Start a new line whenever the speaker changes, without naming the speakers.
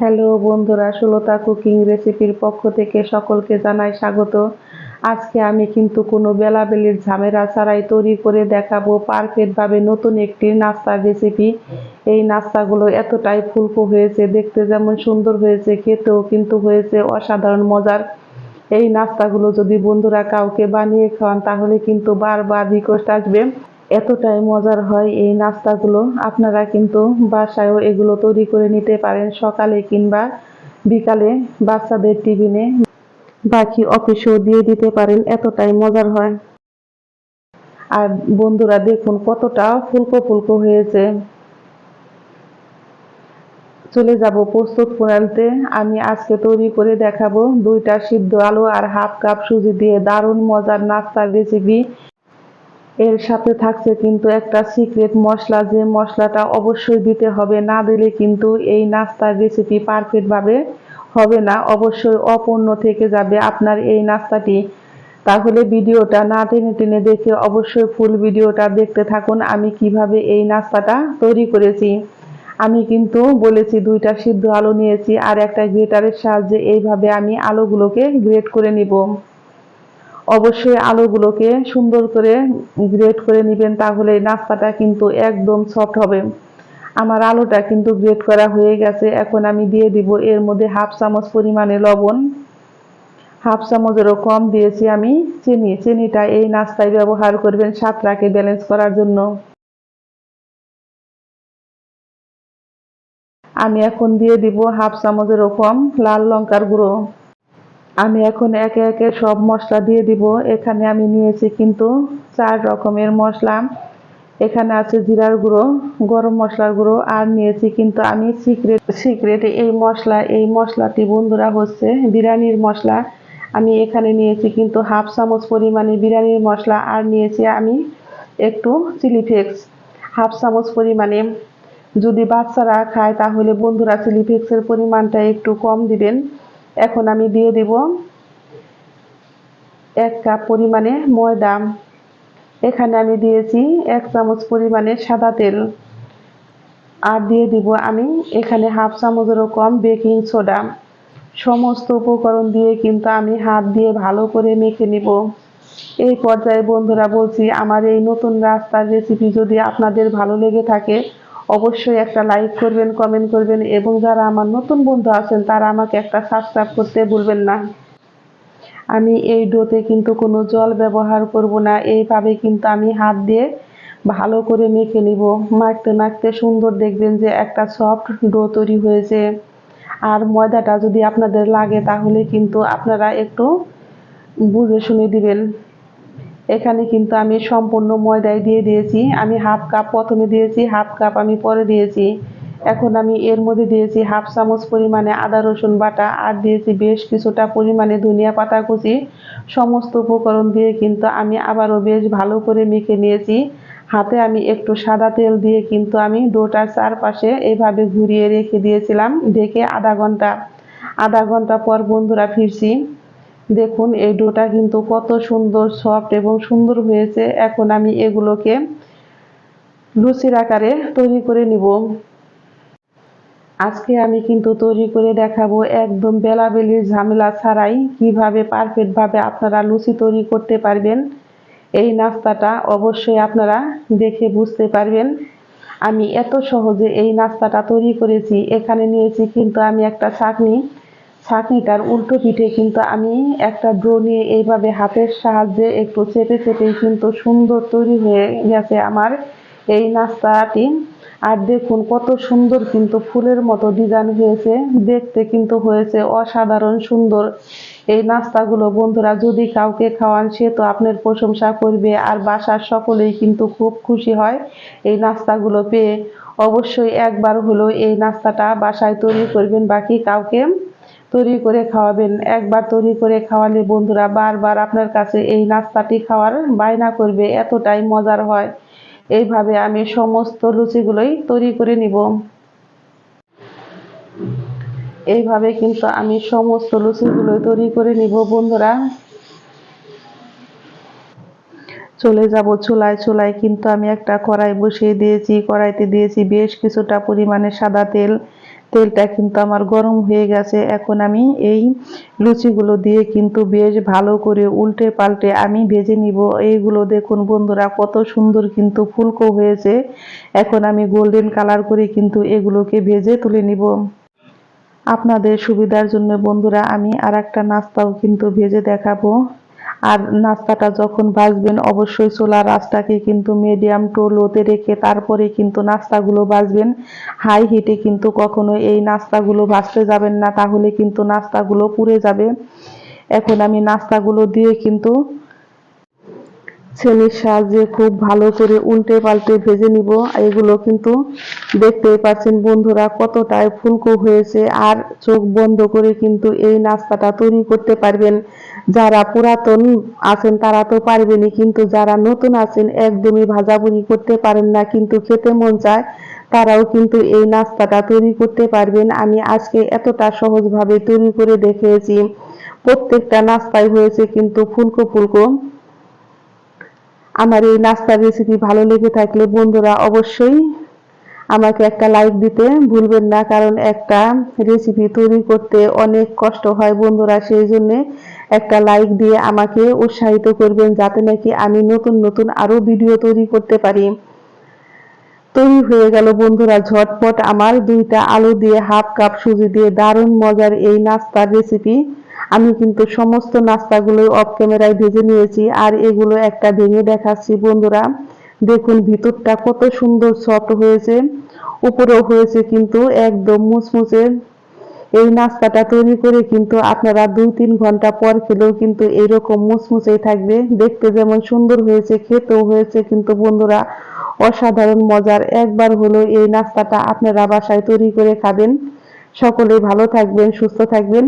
Hello বন্ধুরা, Sulata cooking রেসিপির পক্ষ থেকে সকলকে জানাই স্বাগত। আজকে আমি কিন্তু কোনো বেলাবেলির ঝামেলা ছাড়াই তৈরি করে দেখাবো পারফেক্টভাবে নতুন একটি নাস্তার রেসিপি এই নাস্তাগুলো এতটাই ফুলকো হয়েছে, দেখতে যেমন সুন্দর হয়েছে, খেতেও কিন্তু হয়েছে অসাধারণ মজার। এই নাস্তাগুলো যদি বন্ধুরা কাউকে বানিয়ে খাওয়ান তাহলে কিন্তু বারবার রিকোয়েস্ট আসবে। এতটাই মজার হয় এই নাস্তাগুলো। আপনারা কিন্তু বাসায়ও এগুলো তৈরি করে নিতে পারেন সকালে কিংবা বিকালে বাচ্চাদের টিফিনে। বাকি অফিসেও দিয়ে দিতে পারেন, এতটাই মজার হয়। আর বন্ধুরা দেখুন কতটা ফুলকো ফুলকো হয়েছে। চলে যাব প্রস্তুত প্রণালীতে আমি আজকে তৈরি করে দেখাবো দুইটা সিদ্ধ আলু আর হাফ কাপ সুজি দিয়ে দারুণ মজার নাস্তার রেসিপি এর সাথে থাকছে কিন্তু একটা সিক্রেট মশলা যে মশলাটা অবশ্যই দিতে হবে। না দিলে কিন্তু এই নাস্তার রেসিপি পারফেক্টভাবে হবে না, অবশ্যই অপূর্ণ থেকে যাবে আপনার এই নাস্তাটি। তাহলে ভিডিওটা না টেনে টেনে দেখে অবশ্যই ফুল ভিডিওটা দেখতে থাকুন, আমি কীভাবে এই নাস্তাটা তৈরি করেছি। আমি কিন্তু বলেছি দুইটা সিদ্ধ আলু নিয়েছি আর একটা গ্রেটারের সাহায্যে এইভাবে আমি আলুগুলোকে গ্রেট করে নিব। অবশ্যই আলুগুলোকে সুন্দর করে গ্রেট করে নেবেন, তাহলে নাস্তাটা কিন্তু একদম সফট হবে। আমার আলুটা কিন্তু গ্রেট করা হয়ে গেছে, এখন আমি দিয়ে দিব এর মধ্যে হাফ চামচ পরিমাণে লবণ। হাফ চামচেরও কম দিয়েছি আমি, চিনি, চিনিটা এই নাস্তায় ব্যবহার করবেন স্বাদটাকে ব্যালেন্স করার জন্য। আমি এখন দিয়ে দিব হাফ চামচেরও কম লাল লঙ্কার গুঁড়ো। আমি এখন একে একে সব মশলা দিয়ে দিব। এখানে আমি নিয়েছি কিন্তু চার রকমের মশলা। এখানে আছে জিরার গুঁড়ো, গরম মশলার গুঁড়ো, আর নিয়েছি কিন্তু আমি সিক্রেট সিক্রেট এই মশলা, এই মশলাটি বন্ধুরা হচ্ছে বিরিয়ানির মশলা। আমি এখানে নিয়েছি কিন্তু হাফ চামচ পরিমাণে বিরিয়ানির মশলা, আর নিয়েছি আমি একটু চিলি ফ্লেক্স। হাফ চামচ পরিমাণে। যদি বাচ্চারা খায় তাহলে বন্ধুরা চিলি ফ্লেক্সের পরিমাণটা একটু কম দিবেন। এখন আমি দিয়ে দিব এক কাপ পরিমাণে ময়দা। এখানে আমি দিয়েছি এক চামচ পরিমাণে সাদা তেল। আর দিয়ে দিব আমি এখানে হাফ চামচেরও কম বেকিং সোডা। সমস্ত উপকরণ দিয়ে কিন্তু আমি হাত দিয়ে ভালো করে মেখে নিব। এই পর্যায়ে বন্ধুরা বলছি, আমার এই নতুন রাস্তার রেসিপি যদি আপনাদের ভালো লেগে থাকে অবশ্যই একটা লাইক করবেন কমেন্ট করবেন এবং যারা আমার নতুন বন্ধু আছেন, তারা আমাকে একটা সাবস্ক্রাইব করতে ভুলবেন না। আমি এই ডোতে কিন্তু কোনো জল ব্যবহার করব না, এইভাবে কিন্তু আমি হাত দিয়ে ভালো করে মেখে নিব। মাখতে মাখতে সুন্দর দেখবেন যে একটা সফট ডো তৈরি হয়েছে। আর ময়দাটা যদি আপনাদের লাগে তাহলে কিন্তু আপনারা একটু বুঝে শুনে দিবেন। এখানে কিন্তু আমি সম্পূর্ণ ময়দায় দিয়ে দিয়েছি। আমি হাফ কাপ প্রথমে দিয়েছি, হাফ কাপ আমি পরে দিয়েছি। এখন আমি এর মধ্যে দিয়েছি হাফ চামচ পরিমাণে আদা, রসুন বাটা আর দিয়েছি বেশ কিছুটা পরিমাণে ধনিয়া পাতা কুচি। সমস্ত উপকরণ দিয়ে কিন্তু আমি আবারও বেশ ভালো করে মেখে নিয়েছি। হাতে আমি একটু সাদা তেল দিয়ে কিন্তু আমি ডোটার চারপাশে এইভাবে ঘুরিয়ে রেখে দিয়েছিলাম, ঢেকে আধা ঘণ্টা। আধা ঘণ্টা পর বন্ধুরা ফিরছি। দেখুন, এই ডোটা কিন্তু কত সুন্দর সফট এবং সুন্দর হয়েছে। এখন আমি এগুলোকে লুচির আকারে তৈরি করে নিব। আজকে আমি কিন্তু তৈরি করে দেখাবো একদম বেলাবেলির ঝামেলা ছাড়াই কীভাবে পারফেক্টভাবে আপনারা লুচি তৈরি করতে পারবেন। এই নাস্তাটা অবশ্যই আপনারা দেখে বুঝতে পারবেন। আমি এত সহজে এই নাস্তাটা তৈরি করেছি, এখানে নিয়েছি কিন্তু আমি একটা চাটনি। ছাঁকনিটার উল্টো পিঠে কিন্তু আমি একটা ড্রো নিয়ে এইভাবে হাতের সাহায্যে একটু চেপে চেপেই কিন্তু সুন্দর তৈরি হয়ে গেছে আমার এই নাস্তাটি। আর দেখুন কত সুন্দর কিন্তু ফুলের মতো ডিজাইন হয়েছে, দেখতে কিন্তু হয়েছে অসাধারণ সুন্দর। এই নাস্তাগুলো বন্ধুরা যদি কাউকে খাওয়ান, সে তো আপনার প্রশংসা করবে আর বাসার সকলেই কিন্তু খুব খুশি হয় এই নাস্তাগুলো পেয়ে। অবশ্যই একবার হলেও এই নাস্তাটা বাসায় তৈরি করবেন বাকি কাউকে। তৈরি করে খাওয়াবেন। একবার তৈরি করে খাওয়ালে বন্ধুরা বারবার আপনার কাছে এই নাস্তাটি খাওয়ার বায়না করবে, এতটাই মজার হয়। এইভাবে আমি সমস্ত লুচিগুলোই তৈরি করে নিব। এইভাবে কিন্তু আমি সমস্ত লুচিগুলো তৈরি করে নিব বন্ধুরা। চলে যাব চুলায়। চুলায় কিন্তু আমি একটা কড়াই বসিয়ে দিয়েছি। কড়াইতে দিয়েছি বেশ কিছুটা পরিমাণে সাদা তেল। তেলটা কিন্তু আমার গরম হয়ে গেছে। এখন আমি এই লুচিগুলো দিয়ে কিন্তু বেশ ভালো করে উল্টে পাল্টে আমি ভেজে নিব। এইগুলো দেখুন বন্ধুরা, কত সুন্দর কিন্তু ফুলকো হয়েছে। এখন আমি গোল্ডেন কালার করে কিন্তু এগুলোকে ভেজে তুলে নিব। আপনাদের সুবিধার জন্য বন্ধুরা, আমি আর একটা নাস্তাও কিন্তু ভেজে দেখাবো। আর নাস্তাটা যখন ভাজবেন অবশ্যই চোলা রাসটাকে কিন্তু মিডিয়াম টু লোতে রেখে তারপরে কিন্তু নাস্তাগুলো ভাজবেন হাই হিটে কিন্তু কখনো এই নাস্তাগুলো ভাজতে যাবেন না, তাহলে কিন্তু নাস্তাগুলো পুড়ে যাবে। এখন আমি নাস্তাগুলো দিয়ে কিন্তু ছেলের সাহায্যে খুব ভালো করে উল্টে পাল্টে ভেজে নিব। এগুলো কিন্তু দেখতেই পাচ্ছেন বন্ধুরা কতটাই ফুলকো হয়েছে আর চোখ বন্ধ করে কিন্তু এই নাস্তাটা তৈরি করতে পারবেন। যারা পুরাতন আছেন তারা তো পারবেনই, কিন্তু যারা নতুন আছেন একদমই ভাজাভুজি করতে পারেন না, কিন্তু খেতে মন চায় তারাও কিন্তু এই নাস্তাটা তৈরি করতে পারবেন। আমি আজকে এতটা সহজভাবে তৈরি করে দেখিয়েছি। প্রত্যেকটা নাস্তায় হয়েছে কিন্তু ফুলকো ফুলকো। আমার এই নাস্তার রেসিপি ভালো লেগে থাকলে বন্ধুরা অবশ্যই আমাকে একটা লাইক দিতে ভুলবেন না, কারণ একটা রেসিপি তৈরি করতে অনেক কষ্ট হয় বন্ধুরা, সেই জন্য একটা লাইক দিয়ে আমাকে উৎসাহিত করবেন যাতে নাকি আমি নতুন নতুন আরও ভিডিও তৈরি করতে পারি। তৈরি হয়ে গেল বন্ধুরা, ঝটপট আমার দুইটা আলু দিয়ে হাফ কাপ সুজি দিয়ে দারুণ মজার এই নাস্তার রেসিপি আমি কিন্তু সমস্ত নাস্তাগুলো অফ ক্যামেরায় ভেজে নিয়েছি, আর এগুলো একটা ভেঙে দেখাচ্ছি বন্ধুরা। দেখুন ভিতরটা কত সুন্দর সফট হয়েছে, উপরেও হয়েছে কিন্তু একদম মুচমুচে এই নাস্তাটা তৈরি করে কিন্তু আপনারা দুই তিন ঘণ্টা পর খেলেও কিন্তু এইরকম মুচমুচেই থাকবে। দেখতে যেমন সুন্দর হয়েছে, খেতেও হয়েছে কিন্তু বন্ধুরা, অসাধারণ মজার। একবার হলো এই নাস্তাটা আপনারা বাসায় তৈরি করে খাবেন। সকলেই ভালো থাকবেন, সুস্থ থাকবেন।